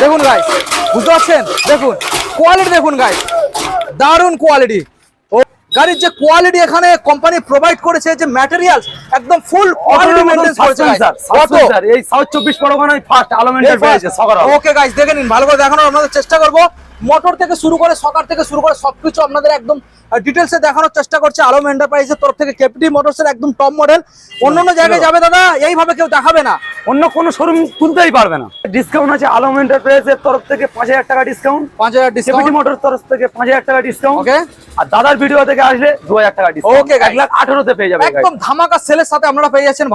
দেখুন গাইস বুঝতে পারছেন? দেখুন কোয়ালিটি দেখুন গাই দারুণ কোয়ালিটি ও গাড়ির যে কোয়ালিটি এখানে কোম্পানি প্রোভাইড করেছে যে ম্যাটেরিয়াল একদম ফুল কোয়ালিটি মেইনটেইন করেছে স্যার এই সাউথ চব্বিশ পরগনায় ফার্স্ট আলোমেন্টার পেয়েছে ওকে গাইস দেখে নিন ভালো করে দেখানোর আমরা চেষ্টা করব। মোটর থেকে শুরু করে সকার থেকে শুরু করে সবকিছু আপনাদের একদম ডিটেলসে দেখানোর চেষ্টা করছে আলম এন্টারপ্রাইজের তরফ থেকে। কেপিটি মোটরসের একদম টপ মডেল অন্য অন্য জায়গায় যাবে দাদা এইভাবে কেউ দেখাবে না। অন্য কোনো শোরুম তুলতেই পারবে না। ডিসকাউন্ট আছে আলম এন্টারপ্রাইজের তরফ থেকে পাঁচ হাজার টাকা ডিসকাউন্ট পাঁচ হাজার ডিসকাউন্ট মোটর তরফ থেকে পাঁচ হাজার টাকা ডিসকাউন্ট ওকে আর দাদার ভিডিও থেকে আসলে দু হাজার টাকা ডিসকাউন্ট guys. এক লাখ আঠারোতে পেয়ে যাবে একদম ধামাকা সেলের সাথে আপনারা পেয়ে যাচ্ছেন।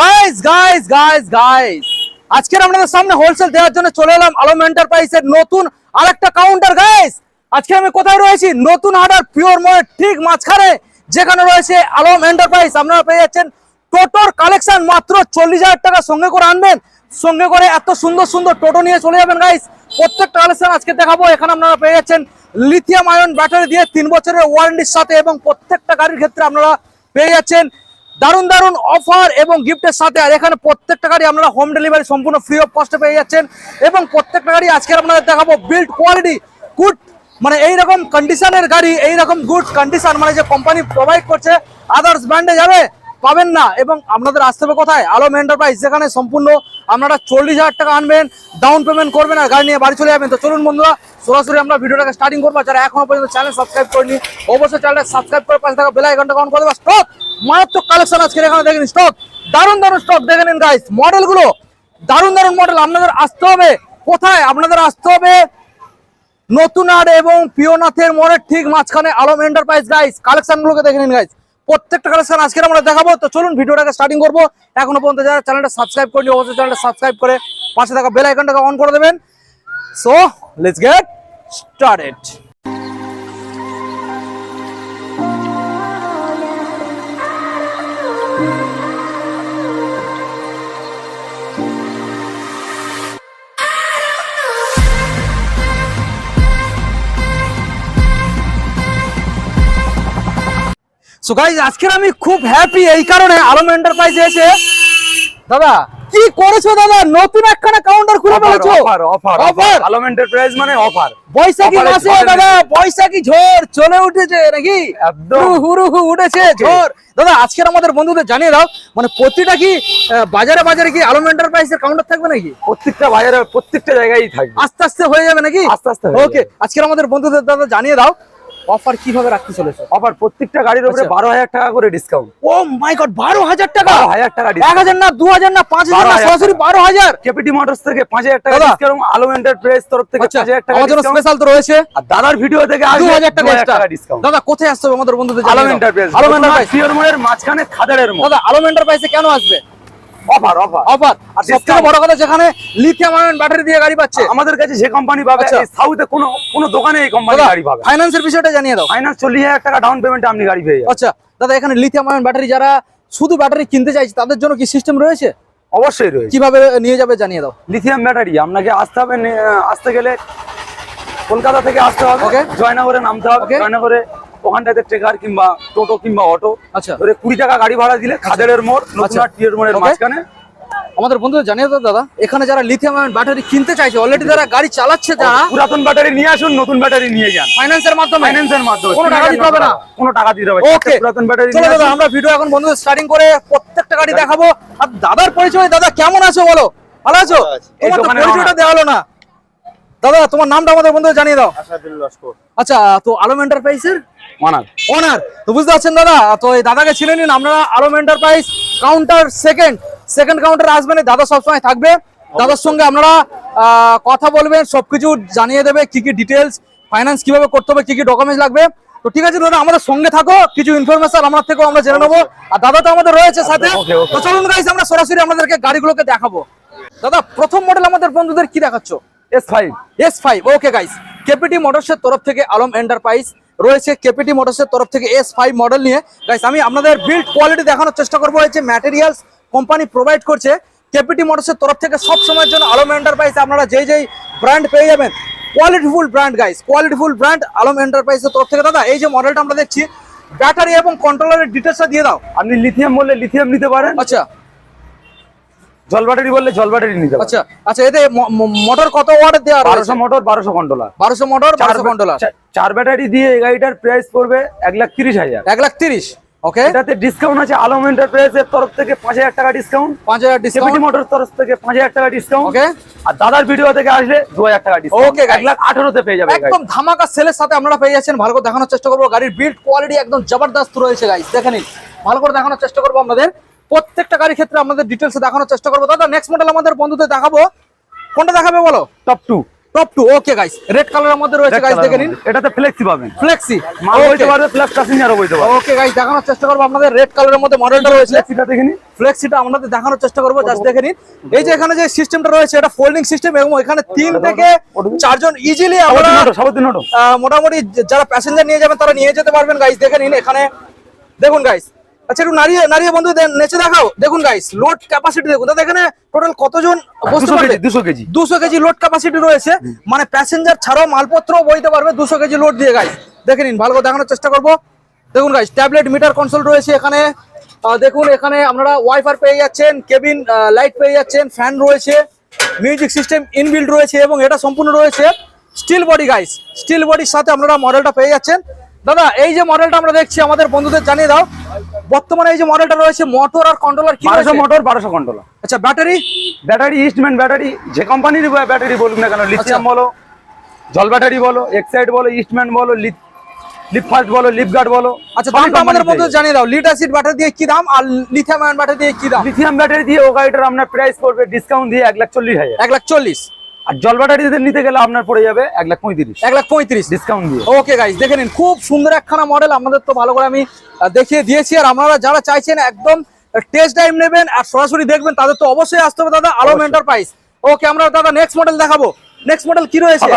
গাইস গাইস গাইস গাইস আজকের আপনাদের সামনে হোলসেল দেওয়ার জন্য চলে এলাম আলম এন্টারপ্রাইজের নতুন আরেকটা কাউন্টার গাইস আজকে আমি কোথায় রয়েছি? নতুন হাটার পিওর মোড়ের ঠিক মাঝখানে যেখানে রয়েছে আলম এন্টারপ্রাইজ আপনারা পেয়ে যাচ্ছেন টোটোর কালেকশন মাত্র চল্লিশ হাজার টাকা সঙ্গে করে আনবেন। সঙ্গে করে এত সুন্দর সুন্দর টোটো নিয়ে চলে যাবেন গাইস প্রত্যেকটা কালেকশন আজকে দেখাবো। এখানে আপনারা পেয়ে যাচ্ছেন লিথিয়াম আয়ন ব্যাটারি দিয়ে তিন বছরের ওয়ারেন্টির সাথে এবং প্রত্যেকটা গাড়ির ক্ষেত্রে আপনারা পেয়ে যাচ্ছেন দারুণ দারুণ অফার এবং গিফটের সাথে আর এখানে প্রত্যেকটা গাড়ি আপনারা হোম ডেলিভারি সম্পূর্ণ ফ্রি অফ কস্টে পেয়ে যাচ্ছেন। এবং প্রত্যেকটা গাড়ি আজকে আপনাদের দেখাবো বিল্ড কোয়ালিটি গুড মানে এইরকম কন্ডিশনের গাড়ি, এইরকম গুড কন্ডিশন মানে যে কোম্পানি প্রোভাইড করছে আদার্স ব্র্যান্ডে যাবে। পাবেন না এবং আপনাদের আসতে হবে কোথায়? আলম এন্টারপ্রাইজ যেখানে সম্পূর্ণ আপনারা চল্লিশ হাজার টাকা আনবেন ডাউন পেমেন্ট করবেন আর গাড়ি নিয়ে বাড়ি চলে যাবেন। তো চলুন বন্ধুরা, সরাসরি আমরা ভিডিওটাকে স্টার্টিং করব। যারা এখনও পর্যন্ত চ্যানেল সাবস্ক্রাইব করেনি, অবশ্যই চ্যানেলটা সাবস্ক্রাইব করে পাশে থাকা বেল আইকনটা অন করে দেবা। স্টক মারাত্মক কালেকশন আজকে এখানে দেখেন স্টক দারুণ দারুণ স্টক দেখে নিন গাইস মডেলগুলো দারুণ দারুণ মডেল আপনাদের আসতে হবে। কোথায়? আপনাদের আসতে হবে নতুন আর এবং পিওনাথের মোড়ের ঠিক মাঝখানে আলম এন্টারপ্রাইজ গাইস কালেকশন গুলোকে দেখে নিন গাইস প্রত্যেকটা কালেকশন আজকে আমরা দেখাবো। তো চলুন ভিডিওটাকে স্টার্টিং করব। এখনও পর্যন্ত যারা চ্যানেলটা সাবস্ক্রাইব করেনি, অবশ্যই চ্যানেলটা সাবস্ক্রাইব করে পাশে থাকা বেল আইকনটাকে অন করে দেবেন। So let's get started so guys আজকের আমি খুব হ্যাপি এই কারণে আলম এন্টারপ্রাইজে এসে দাদা কি করেছ দাদা? নতুন একখানা কাউন্টার খুলে ফেলেছো? Offer offer offer Alam enterprise মানে অফার বৈশাখী মাসে দাদা বৈশাখী ঝড় চলে উঠেছে নাকি? একদম। হুরু হুরু হু উঠেছে ঝড়। দাদা আজকের আমাদের বন্ধুদের জানিয়ে দাও মানে প্রতিটা কি বাজারে বাজারে কি আলম এন্টারপ্রাইজের কাউন্টার থাকবে নাকি? প্রত্যেকটা বাজারে প্রত্যেকটা জায়গায় থাকবে। আস্তে আস্তে হয়ে যাবে নাকি? আস্তে আস্তে ওকে আজকের আমাদের বন্ধুদের দাদা জানিয়ে দাও অফার কীভাবে রাখতে চলেছে? অফার প্রত্যেকটা গাড়ির উপরে আচ্ছা। বারো হাজার টাকা করে ডিসকাউন্ট ও মাই গড বারো হাজার টাকা? হাজার টাকা এক হাজার না দু হাজার না পাঁচ হাজার না সরাসরি বারো হাজার? কেপিটি মোটরস থেকে পাঁচ হাজার টাকা। ডিসকাউন্ট আলম এন্টারপ্রাইজ তরফ থেকে আচ্ছা পাঁচ হাজার টাকা discount। স্পেশাল তো রয়েছে। আর দাদার ভিডিও থেকে দু হাজার টাকা ডিসকাউন্ট দাদা কোথায় আসতে হবে আমাদের বন্ধুদের আলম এন্টারপ্রাইজ আলম এন্টারপ্রাইজ পিওর মোড়ের মাঝখানে খাদারের মোড় দাদা আলম এন্টারপ্রাইজে কেন আসবে? Offer offer. অফার। আর সবথেকে বড় কথা যেখানে লিথিয়াম আয়ন ব্যাটারি দিয়ে গাড়ি পাচ্ছে। আমাদের কাছে যে কোম্পানি পাবে আচ্ছা। সাউথে কোনো কোনো দোকানে এই কোম্পানি গাড়ি পাবে। ফাইন্যান্সের বিষয়টা জানিয়ে দাও। ফাইনান্স চল্লিশ হাজার টাকা ডাউন পেমেন্টে আপনি গাড়ি পেয়ে যাবেন। আচ্ছা দাদা এখানে লিথিয়াম আয়ন ব্যাটারি যারা শুধু ব্যাটারি কিনতে চাইছে তাদের জন্য কি সিস্টেম রয়েছে? অবশ্যই রয়েছে। কীভাবে নিয়ে যাবে জানিয়ে দাও। লিথিয়াম ব্যাটারি আপনাকে আসতে হবে আসতে গেলে কলকাতা থেকে আসতে হবে. জয়নগরে নামতে হবে. জয়নগরে ওখানটাতে ট্রেকার কিংবা টোটো কিংবা অটো। আচ্ছা। ধরে কুড়ি টাকা গাড়ি ভাড়া দিলে খাদেরের মোড় নতুন আচ্ছা। আর টিয়ের মোড়ের মাঝখানে। আমাদের বন্ধুদের জানিয়ে দাও দাদা এখানে যারা লিথিয়াম আয়ন ব্যাটারি কিনতে চাইছে অলরেডি যারা গাড়ি চালাচ্ছে যারা পুরাতন ব্যাটারি নিয়ে আসুন নতুন ব্যাটারি নিয়ে যান। ফাইন্যান্সের মাধ্যমে? ফাইন্যান্সের মাধ্যমে। কোনো টাকা দিতে হবে না? কোনো টাকা দিতে হবে। ওকে পুরাতন ব্যাটারি চলো দাদা আমরা ভিডিও এখন বন্ধুদের স্টার্টিং করে প্রত্যেকটা গাড়ি দেখাবো। আর দাদার পরিচয় দাদা কেমন আছো বলো? ভালো আছো? তোমার তো পরিচয়টা দেওয়া হলো না। দাদা তোমার নামটা আমাদের বন্ধুদের জানিয়ে দাও। আসাদুল লস্কর আচ্ছা তো আলম এন্টারপ্রাইজের ওনার তো বুঝতে পারছেন দাদা? তো এই দাদাকে ছিলেন নিন আপনারা Alam enterprise counter second second counter আসবেন দাদা সবসময় থাকবে। দাদার সঙ্গে আপনারা কথা বলবেন সবকিছু জানিয়ে দেবে কি কি ডিটেলস ফাইন্যান্স কীভাবে করতে হবে কি কি ডকুমেন্টস লাগবে। তো ঠিক আছে দাদা আমাদের সঙ্গে থাকো কিছু ইনফরমেশন আমার থেকেও আমরা জেনে নেব। আর দাদা তো আমাদের রয়েছে সাথে. তো চলুন গাইস আমরা সরাসরি আমাদেরকে গাড়িগুলোকে দেখাবো। দাদা প্রথম মডেল আমাদের বন্ধুদের কি দেখাচ্ছ? S five S five okay guys KPT মোটরসের তরফ থেকে আলম এন্টারপ্রাইজ রয়েছে কেপিটি মোটরসের তরফ থেকে এস ফাইভ মডেল নিয়ে। গাইস আমি আপনাদের বিল্ড কোয়ালিটি দেখানোর চেষ্টা করব। এই যে ম্যাটেরিয়ালস কোম্পানি প্রোভাইড করছে কেপিটি মোটরসের তরফ থেকে সব সময়ের জন্য আলম এন্টারপ্রাইজ আপনারা যেই যেই ব্র্যান্ড পেয়ে যাবেন qualityful brand guys qualityful brand Alam এন্টারপ্রাইজের তরফ থেকে। দাদা এই যে মডেলটা আমরা দেখছি ব্যাটারি এবং কন্ট্রোলারের ডিটেলসটা দিয়ে দাও। আপনি লিথিয়াম বললে লিথিয়াম নিতে পারেন। আচ্ছা। জল ব্যাটারি বললে জল ব্যাটারি নিতে আচ্ছা আচ্ছা এতে মোটর কত ওয়াটের দেওয়া বারোশো মোটর বারোশো কন্ট্রোলার বারোশো মোটর বারোশো কন্ট্রোলার চার ব্যাটারি দিয়ে এই গাড়িটার প্রাইস পড়বে এক লাখ তিরিশ হাজার। এক লাখ তিরিশ ওকে এটাতে ডিসকাউন্ট আছে আলম এন্টারপ্রাইজের তরফ থেকে পাঁচ হাজার টাকা ডিসকাউন্ট তরফ থেকে পাঁচ হাজার টাকা ডিসকাউন্ট ওকে আর দাদার ভিডিও থেকে আসলে দু হাজার টাকা ডিসকাউন্ট আঠারোতে পেয়ে যাবে একদম ধামাকা সেলের সাথে আপনারা পেয়ে যাচ্ছেন। ভালো করে দেখানোর চেষ্টা করব। গাড়ির বিল্ড কোয়ালিটি একদম জবরদস্ত রয়েছে গাইস ভালো করে দেখানোর চেষ্টা করব আপনাদের। প্রত্যেকটা গাড়ির ক্ষেত্রে আমাদের ডিটেলস দেখানোর চেষ্টা করব। দাদা নেক্সট মডেল আমাদের বন্ধুদের দেখাবো। কোনটা দেখাবে বলো? Top two top two okay guys red কালারের মধ্যে রয়েছে গাইস দেখে নিন। এটাতে ফ্লেক্সি পাবেন। ফ্লেক্সি মাল বইতে পারবে প্লাস প্যাসেঞ্জারও বইতে পারবে। ওকে গাইস দেখানোর চেষ্টা করব আপনাদের। রেড কালারের মধ্যে মডেলটা রয়েছে। ফ্লেক্সিটা দেখে নিন। ফ্লেক্সিটা আমাদের দেখানোর চেষ্টা করব জাস্ট দেখে নিন। এই যে এখানে যে সিস্টেমটা রয়েছে এটা ফোল্ডিং সিস্টেম এবং এখানে তিন থেকে চারজন ইজিলি আমরা মোটামুটি যারা প্যাসেঞ্জার নিয়ে যাবেন তারা নিয়ে যেতে পারবেন গাইস দেখে নিন এখানে। দেখুন গাইস আচ্ছা একটু নারিয়ে নারিয়ে বন্ধু নেচে দেখাও। দেখুন গাইস লোড ক্যাপাসিটি দেখুন। দাদা এখানে টোটাল কতজন বসতে পারবে? KG, 200 KG. লোড ক্যাপাসিটি রয়েছে। মানে প্যাসেঞ্জার ছাড়াও মালপত্র বইতে পারবে দুশো কেজি লোড দিয়ে গাইস দেখে নিন ভালো করে দেখানোর চেষ্টা করব। দেখুন গাইস ট্যাবলেট মিটার কনসোল রয়েছে এখানে। দেখুন এখানে আপনারা ওয়াইফাই পেয়ে যাচ্ছেন কেবিন লাইট পেয়ে যাচ্ছেন ফ্যান রয়েছে মিউজিক সিস্টেম ইনবিল্ড রয়েছে এবং এটা সম্পূর্ণ রয়েছে। স্টিল বডি গাইস স্টিল বডির সাথে আপনারা মডেলটা পেয়ে যাচ্ছেন। দাদা এই যে মডেলটা আমরা দেখছি আমাদের বন্ধুদের জানিয়ে দাও। বর্তমানে এই যে মডেলটা রয়েছে মোটর আর কন্ট্রোলার কি বারোশো মোটর বারোশো কন্ট্রোলার আচ্ছা ব্যাটারি ব্যাটারি ইস্টম্যান ব্যাটারি যে কোম্পানির ব্যাটারি বলুন না কেন লিথিয়াম আচ্ছা। বলো জল ব্যাটারি বলো এক্সাইড বলো ইস্টম্যান বলো লিপ লিপ ফাস্ট বলো লিপ গার্ড বলো আচ্ছা দামটা আমাদের বন্ধুদের জানিয়ে দাও লিড অ্যাসিড ব্যাটারি দিয়ে কি দাম আর লিথিয়াম আয়ন ব্যাটারি দিয়ে কি দাম? লিথিয়াম ব্যাটারি দিয়ে ও গাড়িটার আপনার প্রাইস পড়বে ডিসকাউন্ট দিয়ে এক লাখ চল্লিশ হাজার। এক লাখ চল্লিশ। আর জল নিতে গেলে আপনার পড়ে যাবে এক লাখ পঁয়ত্রিশ। এক লাখ পঁয়ত্রিশ। ডিসকাউন্ট দিয়ে। ওকে গাইস দেখে নিন খুব সুন্দর একখানা মডেল আমাদের তো ভালো করে আমি দেখিয়ে দিয়েছি। আর আপনারা যারা চাইছেন একদম টেস্ট টাইম নেবেন আর সরাসরি দেখবেন তাদের তো অবশ্যই আসতে হবে দাদা আলম এন্টারপ্রাইজ ওকে আমরা দাদা নেক্সট মডেল দেখাবো। নেক্সট মডেল কি রয়েছে।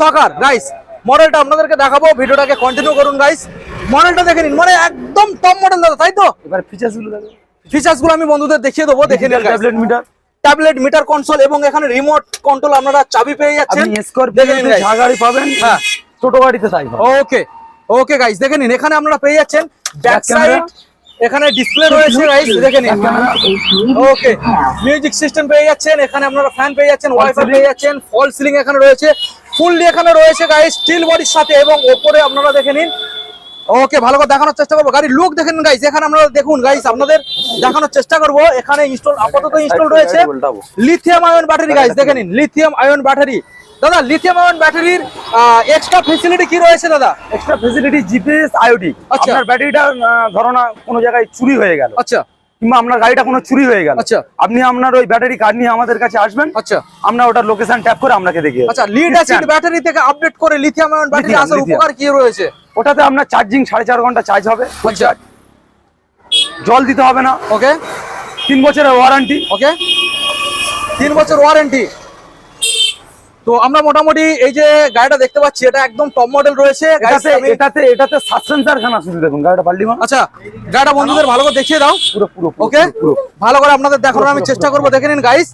সকার গাইস মডেলটা আপনাদেরকে দেখাবো ভিডিওটাকে কন্টিনিউ করুন গাইস মডেলটা দেখে নিন মানে একদম টপ মডেল দাদা তাই তো? এবার ফিচার্সগুলো ফিচার্সগুলো আমি বন্ধুদের দেখিয়ে দেবো দেখে নিন tablet meter tablet meter console এবং এখানে রিমোট কন্ট্রোল আপনারা চাবি পেয়ে যাচ্ছেন। গাড়ি পাবেন হ্যাঁ। ছোট গাড়িতে তাই ওকে ওকে গাইস দেখে নিন এখানে আপনারা পেয়ে যাচ্ছেন ব্যাক সাইড এখানে ডিসপ্লে রয়েছে গাইস দেখে নিন। ওকে মিউজিক সিস্টেম পেয়ে যাচ্ছেন এখানে আপনারা ফ্যান পেয়ে যাচ্ছেন ওয়াইফাই পেয়ে যাচ্ছেন ফল সিলিং এখানে রয়েছে। ফুললি এখানে রয়েছে গাইস স্টিল বডির সাথে এবং ওপরে আপনারা দেখে নিন ওকে ভালো করে দেখানোর চেষ্টা করব। গাড়ির লুক দেখেন গাইস এখানে আপনারা দেখুন গাইস আপনাদের দেখানোর চেষ্টা করব। এখানে ইনস্টল আপাতত ইনস্টল রয়েছে লিথিয়াম আয়ন ব্যাটারি গাইস দেখে নিন লিথিয়াম আয়ন ব্যাটারি দাদা লিথিয়াম আয়ন ব্যাটারির এক্সট্রা ফেসিলিটি কি রয়েছে দাদা? এক্সট্রা ফেসিলিটি জিপিএস আইওটি আচ্ছা। আপনার ব্যাটারিটা ধরো না কোনো জায়গায় চুরি হয়ে গেল। আচ্ছা। কিংবা আপনার গাড়িটা কোনো চুরি হয়ে গেল। আচ্ছা। আপনি আপনার ওই ব্যাটারি কার্ড নিয়ে আমাদের কাছে আসবেন। আচ্ছা। আমরা ওটার লোকেশন ট্যাপ করে আপনাকে দেখিয়ে। আচ্ছা লিড অ্যাসিড ব্যাটারি থেকে আপডেট করে লিথিয়াম আয়ন ব্যাটারি আসার। উপকার কি রয়েছে? ওটাতে আপনার চার্জিং সাড়ে চার ঘণ্টা চার্জ হবে আচ্ছা। জল দিতে হবে না। ওকে। তিন বছরের ওয়ারেন্টি ওকে। তিন বছর ওয়ারেন্টি তো আমরা মোটামুটি এই যে গাড়িটা দেখতে পাচ্ছি এটা একদম টপ মডেল রয়েছে। এটাতে এটাতে এটাতে সাসপেন্সার খানা শুধু দেখুন গাড়িটা পাল্টি আচ্ছা গাড়িটা বন্ধুদের ভালো করে দেখিয়ে দাও। পুরো পুরো ওকে? ভালো করে আপনাদের দেখানোর আমি চেষ্টা করব দেখে নিন গাইস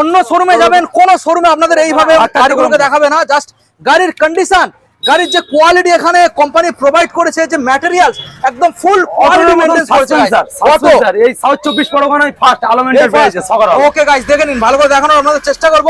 অন্য শোরুমে যাবেন কোন শোরুমে আপনাদের এইভাবে আটটা গাড়িগুলোকে দেখাবে না জাস্ট গাড়ির কন্ডিশন গাড়ির যে কোয়ালিটি এখানে কোম্পানি প্রোভাইড করেছে যে ম্যাটেরিয়াল একদম ফুল কোয়ালিটি মেইনটেইন করেছে অটো এই সাউথ চব্বিশ পরগনায় ফার্স্ট আলমেন্টার পেয়েছে সকাল ওকে গাইস দেখে নিন ভালো করে দেখানোর আপনাদের চেষ্টা করব।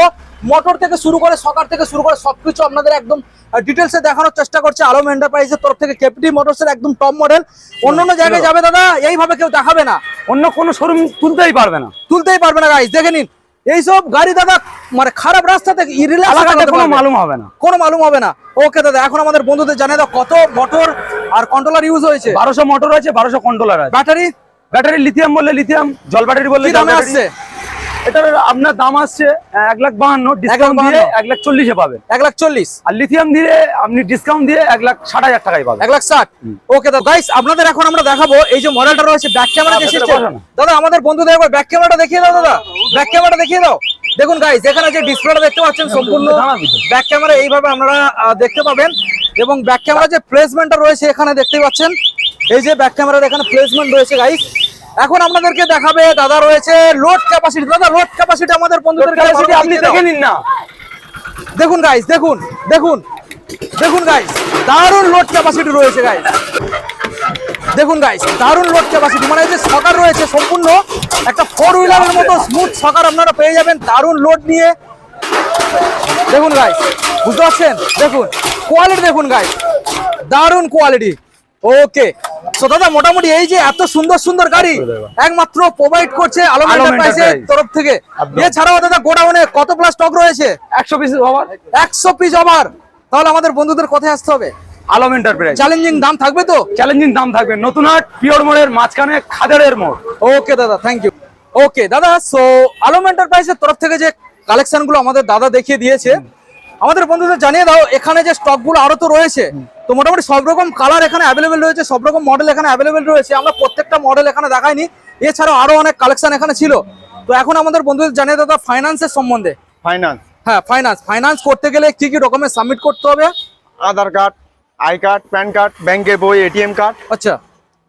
মোটর থেকে শুরু করে সকার থেকে শুরু করে সবকিছু আপনাদের একদম ডিটেলসে দেখানোর চেষ্টা করছে। আলম এন্টারপ্রাইজের তরফ থেকে কেপিটি মোটরস এর একদম টপ মডেল অন্যান্য জায়গায় যাবে দাদা এইভাবে কেউ দেখাবে না। অন্য কোনো শোরুম তুলতেই পারবে না। তুলতেই পারবে না গাইস দেখে নিন। এইসব গাড়ি দাদা মানে খারাপ রাস্তা থেকে কোনো মালুম হবে না। কোনো মালুম হবে না। ওকে দাদা এখন আমাদের বন্ধুদের জানিয়ে দাও কত মোটর আর কন্ট্রোলার ইউজ হয়েছে? বারোশো মোটর আছে বারোশো কন্ট্রোলার আছে। ব্যাটারি ব্যাটারি লিথিয়াম বললে লিথিয়াম জল ব্যাটারি বললে জল ব্যাটারি। এটার আপনার দাম আসছে এক লাখ বাহান্ন ডিসকাউন্ট দিয়ে বাহান্ন। এক লাখ চল্লিশে পাবেন। এক লাখ চল্লিশ। আর লিথিয়াম দিয়ে আপনি ডিসকাউন্ট দিয়ে এক লাখ ষাট হাজার টাকায় পাবেন। এক লাখ ষাট। ওকে দাদা গাইস আপনাদের এখন আমরা দেখাবো এই যে মডেলটা রয়েছে ব্যাক ক্যামেরা হ্যাঁ, দাদা আমাদের বন্ধুদের একবার ব্যাক ক্যামেরাটা দেখিয়ে দাও দাদা। ব্যাক ক্যামেরাটা দেখিয়ে দাও। দেখুন গাইস এখানে যে ডিসপ্লেটা দেখতে পাচ্ছেন সম্পূর্ণ দাঁড়াবি ব্যাক ক্যামেরা এইভাবে আপনারা দেখতে পাবেন। এবং ব্যাক ক্যামেরা যে প্লেসমেন্টটা রয়েছে এখানে দেখতে পাচ্ছেন। এই যে ব্যাক ক্যামেরার এখানে প্লেসমেন্ট রয়েছে গাইস এখন আপনাদেরকে দেখাবে দাদা রয়েছে লোড ক্যাপাসিটি দাদা লোড ক্যাপাসিটি আমাদের বন্ধুদের Capacity আপনি দেখে নিন না। দেখুন গাইস দেখুন দেখুন দেখুন গাইস দারুণ লোড ক্যাপাসিটি রয়েছে গাইস দেখুন গাইস দারুণ লোড ক্যাপাসিটি মানে যে সকার রয়েছে সম্পূর্ণ একটা ফোর হুইলারের মতো স্মুথ সকার আপনারা পেয়ে যাবেন দারুণ লোড নিয়ে। দেখুন গাইস বুঝতে পারছেন? দেখুন কোয়ালিটি দেখুন গাইস দারুণ কোয়ালিটি ওকে সো দাদা মোটামুটি এই যে এত সুন্দর সুন্দর গাড়ি একমাত্র প্রোভাইড করছে আলম এন্টারপ্রাইজের তরফ থেকে। এছাড়াও দাদা গোডাউনে কত প্লাস স্টক রয়েছে? একশো পিস হওয়ার একশো পিস ওভার তাহলে আমাদের বন্ধুদের কোথায় আসতে হবে? আলম এন্টারপ্রাইজ চ্যালেঞ্জিং দাম থাকবে তো? চ্যালেঞ্জিং দাম থাকবে। নতুন হাট পিওর মোড়ের মাঝখানে খাদারের মোড়। ওকে দাদা থ্যাংক ইউ ওকে দাদা সো আলম এন্টারপ্রাইজের তরফ থেকে যে কালেকশনগুলো আমাদের দাদা দেখিয়ে দিয়েছে আমাদের বন্ধুদের জানিয়ে দাও এখানে যে স্টকগুলো আরও তো রয়েছে তো মোটামুটি সব রকম কালার এখানে অ্যাভেলেবেল রয়েছে সব রকম মডেল এখানে অ্যাভেলেবেল রয়েছে। আমরা প্রত্যেকটা মডেল এখানে দেখাইনি এছাড়াও আরও অনেক কালেকশন এখানে ছিল। তো এখন আমাদের বন্ধুদের জানিয়ে দাদা ফাইন্যান্সের সম্বন্ধে। ফাইন্যান্স হ্যাঁ ফাইন্যান্স ফাইন্যান্স করতে গেলে কি কি ডকুমেন্ট সাবমিট করতে হবে? Aadhaar card I card PAN card ব্যাংকের বই এটিএম কার্ড আচ্ছা।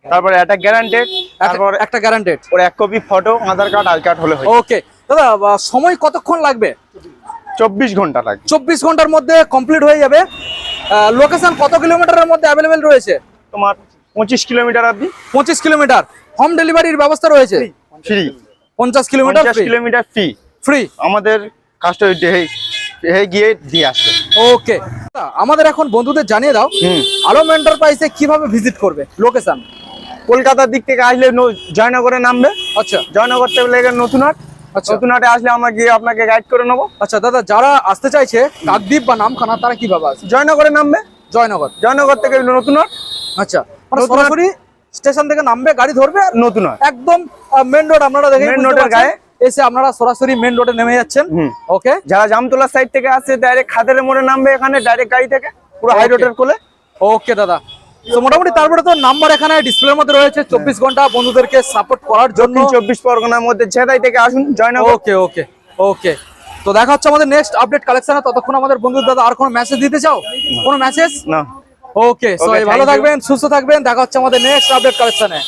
তারপরে একটা গ্যারান্টেড তারপর একটা- গ্যারান্টেড ওর এক copy photo Aadhaar card I card হলে ওকে দাদা সময় কতক্ষণ লাগবে? চব্বিশ ঘণ্টা লাগে। চব্বিশ ঘণ্টার মধ্যে কমপ্লিট হয়ে যাবে। লোকেশন কত কিলোমিটারের মধ্যে অ্যাভেলেবেল রয়েছে? তোমার পঁচিশ কিলোমিটার অব্দি পঁচিশ কিলোমিটার হোম ডেলিভারির ব্যবস্থা রয়েছে? ফ্রি পঞ্চাশ কিলোমিটার কিলোমিটার ফ্রি ফ্রি আমাদের কাস্টমার গিয়ে দিয়ে আসবে। ওকে আমাদের এখন বন্ধুদের জানিয়ে দাও। আলম এন্টারপ্রাইজে কীভাবে ভিজিট করবে? লোকেশন কলকাতার দিক থেকে আসলে জয়নগরে নামবে। আচ্ছা। জয়নগর থেকে লেগে নতুন আচ্ছা। আসলে আমরা গিয়ে আপনাকে গাইড করে নেব। আচ্ছা দাদা যারা আসতে চাইছে কাকদ্বীপ বা নামখানা তারা কীভাবে আসবে? জয়নগরে নামবে? জয়নগর। জয়নগর থেকে আচ্ছা মানে সরাসরি স্টেশন থেকে নামবে গাড়ি ধরবে নতুন একদম মেন রোড আপনারা এর গায়ে। এসে আপনারা সরাসরি মেন রোডে নেমে যাচ্ছেন। ওকে যারা জামতলা সাইড থেকে আসছে ডাইরেক্ট খাদের মোড়ে নামবে এখানে ডাইরেক্ট গাড়ি থেকে পুরো হাই. রোডের কোলে। ওকে দাদা। তো মোটামুটি তারপরে তো নাম্বার এখানে ডিসপ্লের মধ্যে রয়েছে। চব্বিশ ঘণ্টা বন্ধুদেরকে সাপোর্ট করার জন্য। চব্বিশ পরগনার মধ্যে ছেদাই থেকে আসুন জয়না ওকে ওকে ওকে তো দেখা হচ্ছে আমাদের নেক্সট আপডেট কালেকশনে ততক্ষণ আমাদের বন্ধু দাদা আর কোনো মেসেজ দিতে চাও? কোনো মেসেজ না। ওকে সবাই ভালো থাকবেন সুস্থ থাকবেন। দেখা হচ্ছে আমাদের নেক্সট আপডেট কালেকশনে